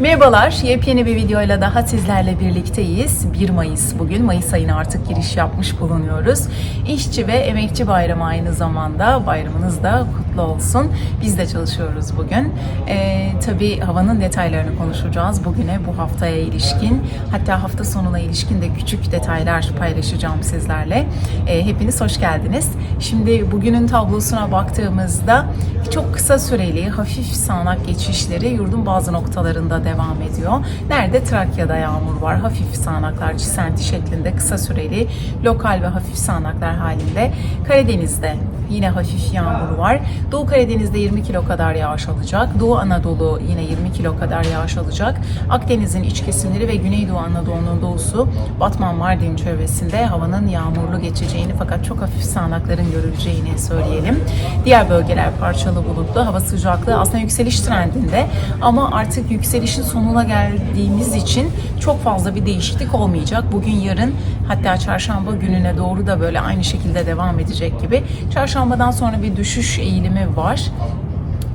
Merhabalar, yepyeni bir videoyla daha sizlerle birlikteyiz. 1 Mayıs bugün, Mayıs ayına artık giriş yapmış bulunuyoruz. İşçi ve Emekçi Bayramı aynı zamanda, bayramınız da kutlu olsun. Biz de çalışıyoruz bugün. Ee, tabii havanın detaylarını konuşacağız bugüne, bu haftaya ilişkin. Hatta hafta sonuna ilişkin de küçük detaylar paylaşacağım sizlerle. Ee, hepiniz hoş geldiniz. Şimdi bugünün tablosuna baktığımızda çok kısa süreli hafif sağanak geçişleri yurdun bazı noktalarında devam ediyor. Nerede? Trakya'da yağmur var. Hafif sağanaklar çisenti şeklinde kısa süreli lokal ve hafif sağanaklar halinde. Karadeniz'de yine hafif yağmur var. Doğu Karadeniz'de 20 kilo kadar yağış alacak. Doğu Anadolu yine 20 kilo kadar yağış alacak. Akdeniz'in iç kesimleri ve Güneydoğu Anadolu'nun doğusu Batman Mardin çevresinde havanın yağmurlu geçeceğini fakat çok hafif sağanakların görüleceğini söyleyelim. Diğer bölgeler parçalı bulutlu. Hava sıcaklığı aslında yükseliş trendinde ama artık yükselişin sonuna geldiğimiz için çok fazla bir değişiklik olmayacak. Bugün yarın hatta çarşamba gününe doğru da böyle aynı şekilde devam edecek gibi. Çarşambadan sonra bir düşüş eğilimi var.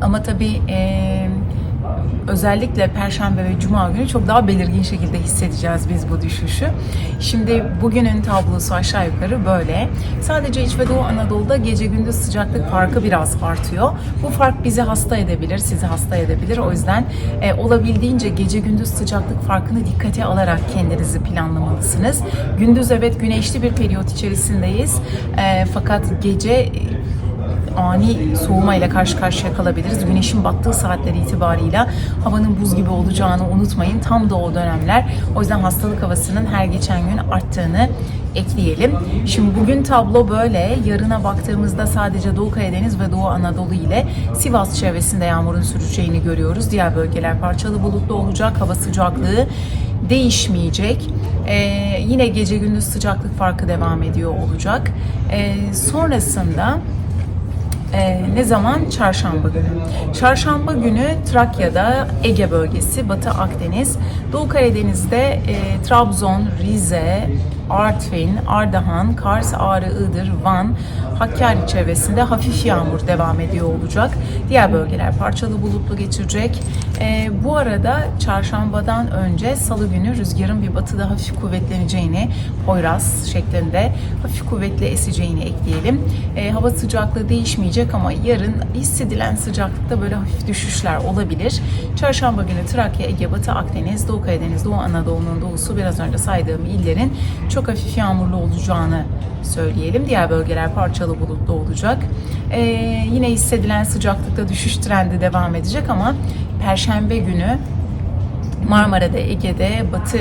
Ama tabii eee özellikle Perşembe ve Cuma günü çok daha belirgin şekilde hissedeceğiz biz bu düşüşü. Şimdi bugünün tablosu aşağı yukarı böyle. Sadece İç ve Doğu Anadolu'da gece gündüz sıcaklık farkı biraz artıyor. Bu fark bizi hasta edebilir, sizi hasta edebilir. O yüzden e, olabildiğince gece gündüz sıcaklık farkını dikkate alarak kendinizi planlamalısınız. Gündüz evet güneşli bir periyot içerisindeyiz. E, fakat gece ani soğuma ile karşı karşıya kalabiliriz. Güneşin battığı saatler itibarıyla havanın buz gibi olacağını unutmayın. Tam da o dönemler. O yüzden hastalık havasının her geçen gün arttığını ekleyelim. Şimdi bugün tablo böyle. Yarına baktığımızda sadece Doğu Karadeniz ve Doğu Anadolu ile Sivas çevresinde yağmurun süreceğini görüyoruz. Diğer bölgeler parçalı bulutlu olacak. Hava sıcaklığı değişmeyecek. Ee, yine gece gündüz sıcaklık farkı devam ediyor olacak. Ee, sonrasında ee, ne zaman? Çarşamba günü. Çarşamba günü Trakya'da Ege bölgesi, Batı Akdeniz, Doğu Karadeniz'de e, Trabzon, Rize, Artvin, Ardahan, Kars, Ağrı, Iğdır, Van, Hakkari çevresinde hafif yağmur devam ediyor olacak. Diğer bölgeler parçalı bulutlu geçirecek. Ee, bu arada çarşambadan önce salı günü rüzgarın bir batıda hafif kuvvetleneceğini, Poyraz şeklinde hafif kuvvetli eseceğini ekleyelim. Ee, hava sıcaklığı değişmeyecek ama yarın hissedilen sıcaklıkta böyle hafif düşüşler olabilir. Çarşamba günü Trakya, Ege, Batı Akdeniz, Doğu Karadeniz, Doğu Anadolu'nun doğusu biraz önce saydığım illerin çok hafif yağmurlu olacağını söyleyelim. Diğer bölgeler parçalı bulutlu olacak. Ee, yine hissedilen sıcaklıkta düşüş trendi devam edecek ama Perşembe günü Marmara'da, Ege'de, Batı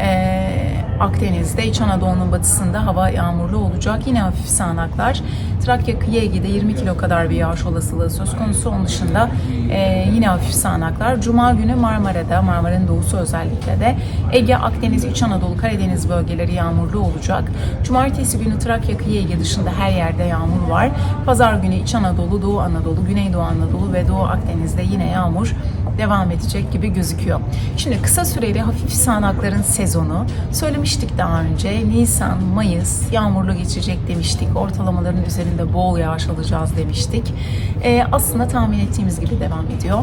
e, Akdeniz'de, İç Anadolu'nun batısında hava yağmurlu olacak. Yine hafif sağanaklar. Trakya kıyı Ege'de 20 kilo kadar bir yağış olasılığı söz konusu. Onun dışında e, yine hafif sağanaklar. Cuma günü Marmara'da, Marmara'nın doğusu özellikle de Ege, Akdeniz, İç Anadolu, Karadeniz bölgeleri yağmurlu olacak. Cumartesi günü Trakya kıyı Ege dışında her yerde yağmur var. Pazar günü İç Anadolu, Doğu Anadolu, Güneydoğu Anadolu ve Doğu Akdeniz'de yine yağmur devam edecek gibi gözüküyor. Şimdi kısa süreli hafif sağanakların sezonu söylemiştik daha önce. Nisan, Mayıs yağmurlu geçecek demiştik. Ortalamaların üzerinde bol yağış alacağız demiştik. Ee, aslında tahmin ettiğimiz gibi devam ediyor.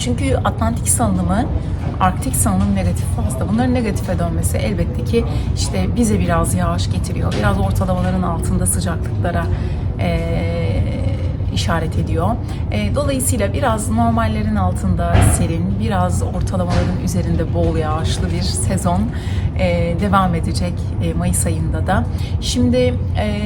Çünkü Atlantik salınımı, Arktik salınım negatif fazla. Bunların negatife dönmesi elbette ki işte bize biraz yağış getiriyor. Biraz ortalamaların altında sıcaklıklara eee işaret ediyor. E, dolayısıyla biraz normallerin altında serin, biraz ortalamaların üzerinde bol yağışlı bir sezon e, devam edecek e, Mayıs ayında da. Şimdi e,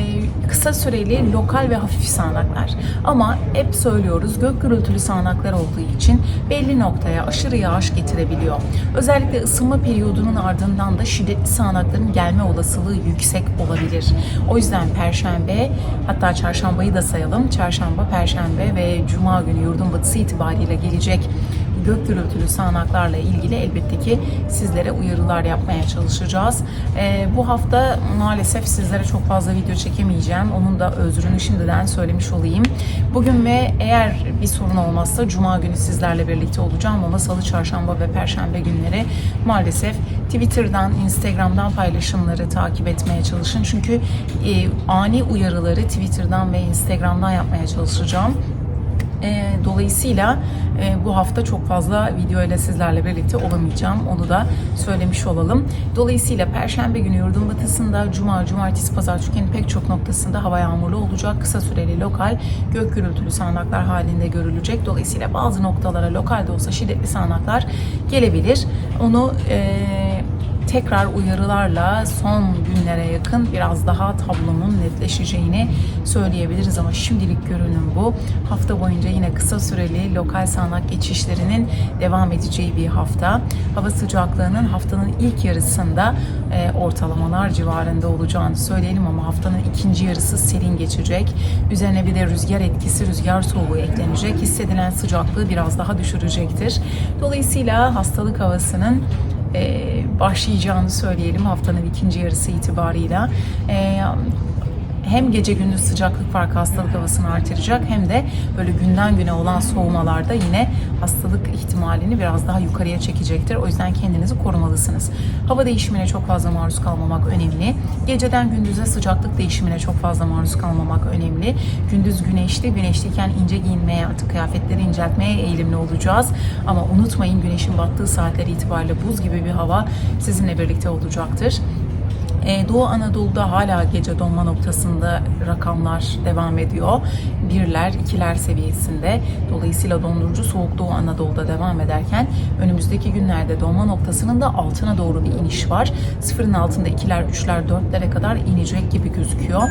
kısa süreli lokal ve hafif sağanaklar ama hep söylüyoruz gök gürültülü sağanaklar olduğu için belli noktaya aşırı yağış getirebiliyor. Özellikle ısınma periyodunun ardından da şiddetli sağanakların gelme olasılığı yüksek olabilir. O yüzden Perşembe hatta Çarşambayı da sayalım. Çarşamba, Perşembe ve Cuma günü yurdun batısı itibariyle gelecek gök gürültülü sağanaklarla ilgili elbette ki sizlere uyarılar yapmaya çalışacağız. Ee, bu hafta maalesef sizlere çok fazla video çekemeyeceğim. Onun da özrünü şimdiden söylemiş olayım. Bugün ve eğer bir sorun olmazsa Cuma günü sizlerle birlikte olacağım ama Salı, Çarşamba ve Perşembe günleri maalesef Twitter'dan, Instagram'dan paylaşımları takip etmeye çalışın. Çünkü e, ani uyarıları Twitter'dan ve Instagram'dan yapmaya çalışacağım E, dolayısıyla e, bu hafta çok fazla video ile sizlerle birlikte olamayacağım. Onu da söylemiş olalım. Dolayısıyla Perşembe günü yurdun batısında, Cuma, Cumartesi, Pazar Türkiye'nin pek çok noktasında hava yağmurlu olacak. Kısa süreli lokal gök gürültülü sağanaklar halinde görülecek. Dolayısıyla bazı noktalara lokal de olsa şiddetli sağanaklar gelebilir. Onu e, tekrar uyarılarla son günlere yakın biraz daha tablonun netleşeceğini söyleyebiliriz ama şimdilik görünüm bu. Hafta boyunca yine kısa süreli lokal sağanak geçişlerinin devam edeceği bir hafta. Hava sıcaklığının haftanın ilk yarısında e, ortalamalar civarında olacağını söyleyelim ama haftanın ikinci yarısı serin geçecek. Üzerine bir de rüzgar etkisi, rüzgar soğuğu eklenecek. Hissedilen sıcaklığı biraz daha düşürecektir. Dolayısıyla hastalık havasının başlayacağını söyleyelim haftanın ikinci yarısı itibarıyla. Hem gece gündüz sıcaklık farkı hastalık havasını artıracak hem de böyle günden güne olan soğumalarda yine hastalık ihtimalini biraz daha yukarıya çekecektir. O yüzden kendinizi korumalısınız. Hava değişimine çok fazla maruz kalmamak önemli. Geceden gündüze sıcaklık değişimine çok fazla maruz kalmamak önemli. Gündüz güneşli, güneşliyken ince giyinmeye, artık kıyafetleri inceltmeye eğilimli olacağız. Ama unutmayın güneşin battığı saatler itibariyle buz gibi bir hava sizinle birlikte olacaktır. Ee, Doğu Anadolu'da hala gece donma noktasında rakamlar devam ediyor. Birler, ikiler seviyesinde. Dolayısıyla dondurucu soğuk Doğu Anadolu'da devam ederken önümüzdeki günlerde donma noktasının da altına doğru bir iniş var. Sıfırın altında ikiler, üçler, dörtlere kadar inecek gibi gözüküyor.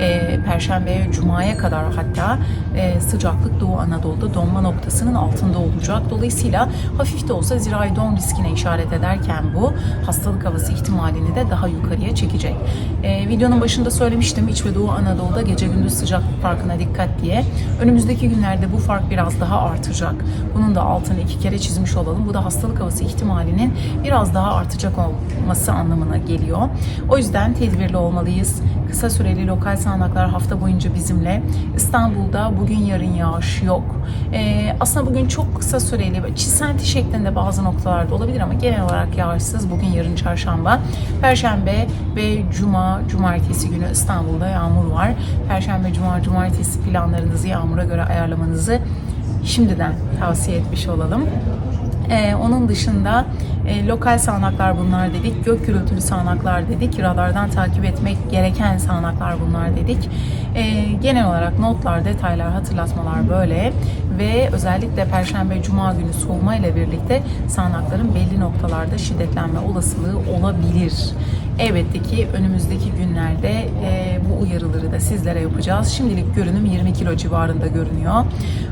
Ee, Perşembeye, Cuma'ya kadar hatta e, sıcaklık Doğu Anadolu'da donma noktasının altında olacak. Dolayısıyla hafif de olsa zirai don riskine işaret ederken bu hastalık havası ihtimalini de daha yukarıya çekecek. Ee, videonun başında söylemiştim İç ve Doğu Anadolu'da gece gündüz sıcaklık farkına dikkat diye. Önümüzdeki günlerde bu fark biraz daha artacak. Bunun da altını iki kere çizmiş olalım. Bu da hastalık havası ihtimalinin biraz daha artacak olması anlamına geliyor. O yüzden tedbirli olmalıyız. Kısa süreli lokal sağanaklar hafta boyunca bizimle. İstanbul'da bugün yarın yağış yok. Ee, aslında bugün çok kısa süreli çisenti şeklinde bazı noktalarda olabilir ama genel olarak yağışsız. Bugün yarın çarşamba. Perşembe ve cuma, cumartesi günü İstanbul'da yağmur var. Perşembe, cuma, cumartesi planlarınızı yağmura göre ayarlamanızı şimdiden tavsiye etmiş olalım. Ee, onun dışında e, lokal sağanaklar bunlar dedik. Gök gürültülü sağanaklar dedik. Radardan takip etmek gereken sağanaklar bunlar dedik. E, genel olarak notlar, detaylar, hatırlatmalar böyle. Ve özellikle Perşembe, Cuma günü soğuma ile birlikte sağanakların belli noktalarda şiddetlenme olasılığı olabilir. Elbette ki önümüzdeki günlerde e, bu uyarıları da sizlere yapacağız. Şimdilik görünüm 20 kilo civarında görünüyor.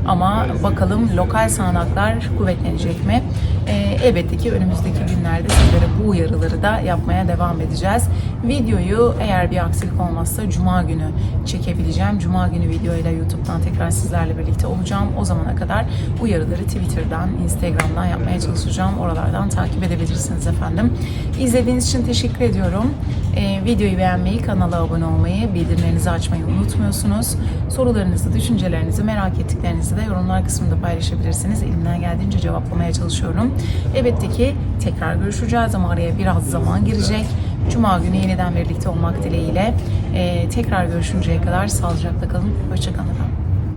Ama bakalım lokal sağanaklar kuvvetlenecek mi? E, elbette ki önümüzdeki günlerde sizlere bu uyarıları da yapmaya devam edeceğiz. Videoyu eğer bir aksilik olmazsa Cuma günü çekebileceğim. Cuma günü videoyla YouTube'dan tekrar sizlerle birlikte olacağım. O zamana kadar uyarıları Twitter'dan, Instagram'dan yapmaya çalışacağım. Oralardan takip edebilirsiniz efendim. İzlediğiniz için teşekkür ediyorum. Ee, videoyu beğenmeyi, kanala abone olmayı, bildirimlerinizi açmayı unutmuyorsunuz. Sorularınızı, düşüncelerinizi, merak ettiklerinizi de yorumlar kısmında paylaşabilirsiniz. Elimden geldiğince cevaplamaya çalışıyorum. Elbette ki tekrar görüşeceğiz ama araya biraz zaman girecek. Cuma günü yeniden birlikte olmak dileğiyle. Ee, tekrar görüşünceye kadar sağlıcakla kalın. Hoşçakalın efendim.